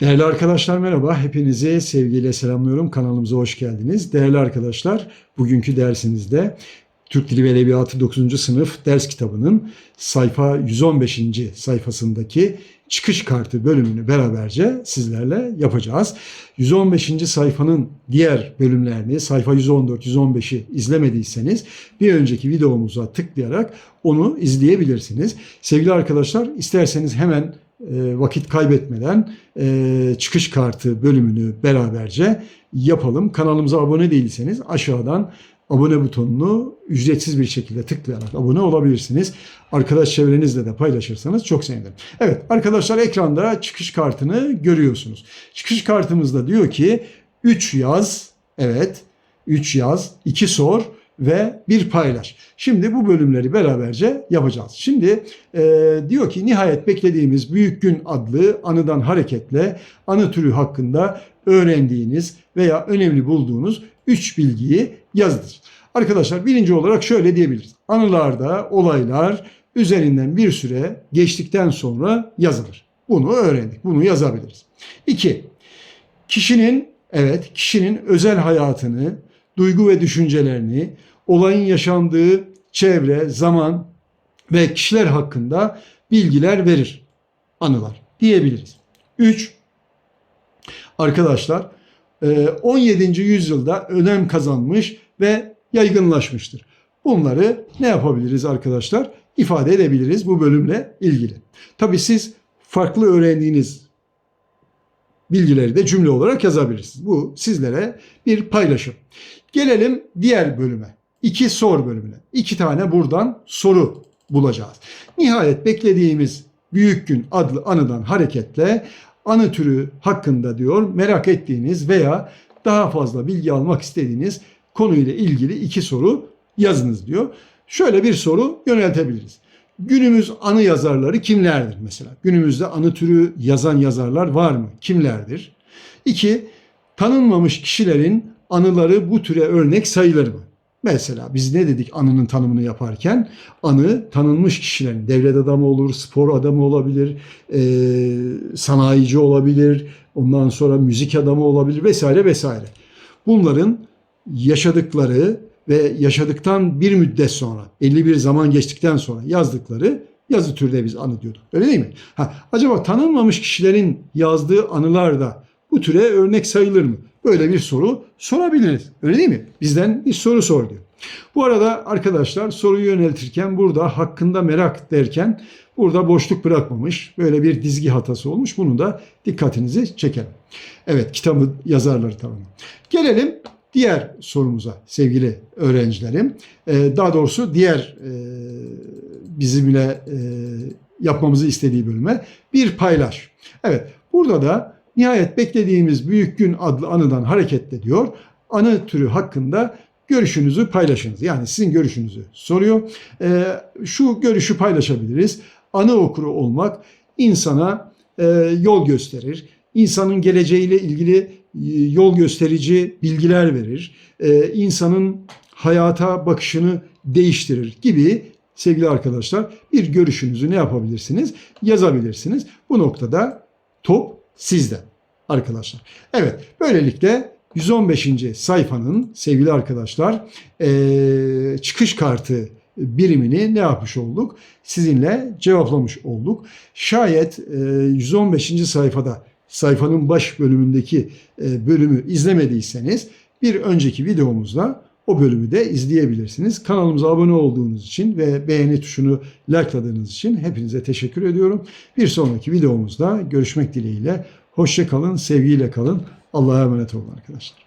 Değerli arkadaşlar merhaba. Hepinizi sevgiyle selamlıyorum. Kanalımıza hoş geldiniz. Değerli arkadaşlar, bugünkü dersimizde Türk Dili ve Edebiyatı 9. sınıf ders kitabının sayfa 115. sayfasındaki çıkış kartı bölümünü beraberce sizlerle yapacağız. 115. sayfanın diğer bölümlerini sayfa 114-115'i izlemediyseniz bir önceki videomuza tıklayarak onu izleyebilirsiniz. Sevgili arkadaşlar isterseniz hemen vakit kaybetmeden e, çıkış kartı bölümünü beraberce yapalım. Kanalımıza abone değilseniz aşağıdan abone butonunu ücretsiz bir şekilde tıklayarak abone olabilirsiniz. Arkadaş çevrenizle de paylaşırsanız çok sevinirim. Evet arkadaşlar ekranda çıkış kartını görüyorsunuz. Çıkış kartımızda diyor ki 3 yaz, evet 3 yaz, 2 sor ve bir paylaş. Şimdi bu bölümleri beraberce yapacağız. Şimdi e, diyor ki nihayet beklediğimiz Büyük Gün adlı anıdan hareketle anı türü hakkında öğrendiğiniz veya önemli bulduğunuz 3 bilgiyi yazınız. Arkadaşlar birinci olarak şöyle diyebiliriz. Anılarda olaylar üzerinden bir süre geçtikten sonra yazılır. Bunu öğrendik. Bunu yazabiliriz. 2. Kişinin evet kişinin özel hayatını, duygu ve düşüncelerini, olayın yaşandığı çevre, zaman ve kişiler hakkında bilgiler verir. Anılar diyebiliriz. 3. Arkadaşlar 17. yüzyılda önem kazanmış ve yaygınlaşmıştır. Bunları ne yapabiliriz arkadaşlar? İfade edebiliriz bu bölümle ilgili. Tabii siz farklı öğrendiğiniz bilgileri de cümle olarak yazabilirsiniz. Bu sizlere bir paylaşım. Gelelim diğer bölüme. İki sor bölümüne. İki tane buradan soru bulacağız. Nihayet beklediğimiz Büyük Gün adlı anıdan hareketle anı türü hakkında diyor merak ettiğiniz veya daha fazla bilgi almak istediğiniz konuyla ilgili iki soru yazınız diyor. Şöyle bir soru yöneltebiliriz. Günümüz anı yazarları kimlerdir mesela? Günümüzde anı türü yazan yazarlar var mı? Kimlerdir? İki, tanınmamış kişilerin anıları bu türe örnek sayılır mı? Mesela biz ne dedik anının tanımını yaparken? Anı tanınmış kişilerin, devlet adamı olur, spor adamı olabilir, e, sanayici olabilir, ondan sonra müzik adamı olabilir vesaire vesaire. Bunların yaşadıkları ve yaşadıktan bir müddet sonra, belli bir zaman geçtikten sonra yazdıkları yazı türde biz anı diyorduk. Öyle değil mi? Ha, acaba tanınmamış kişilerin yazdığı anılar da bu türe örnek sayılır mı? Böyle bir soru sorabiliriz. Öyle değil mi? Bizden bir soru sor diyor. Bu arada arkadaşlar soruyu yöneltirken burada hakkında merak derken burada boşluk bırakmamış. Böyle bir dizgi hatası olmuş. Bunu da dikkatinizi çekelim. Evet kitabı yazarları tamam. Gelelim diğer sorumuza sevgili öğrencilerim. Ee, daha doğrusu diğer e, bizimle e, yapmamızı istediği bölüme bir paylaş. Evet burada da nihayet beklediğimiz Büyük Gün adlı anıdan hareketle diyor. Anı türü hakkında görüşünüzü paylaşınız. Yani sizin görüşünüzü soruyor. Şu görüşü paylaşabiliriz. Anı okuru olmak insana e, yol gösterir. İnsanın geleceğiyle ilgili e, yol gösterici bilgiler verir. Ee, insanın hayata bakışını değiştirir gibi sevgili arkadaşlar bir görüşünüzü ne yapabilirsiniz? Yazabilirsiniz. Bu noktada top sizde arkadaşlar. Evet böylelikle 115. sayfanın sevgili arkadaşlar e, çıkış kartı birimini ne yapmış olduk? Sizinle cevaplamış olduk. Şayet e, 115. sayfada sayfanın baş bölümündeki e, bölümü izlemediyseniz bir önceki videomuzda o bölümü de izleyebilirsiniz. Kanalımıza abone olduğunuz için ve beğeni tuşunu likeladığınız için hepinize teşekkür ediyorum. Bir sonraki videomuzda görüşmek dileğiyle. Hoşça kalın, sevgiyle kalın. Allah'a emanet olun arkadaşlar.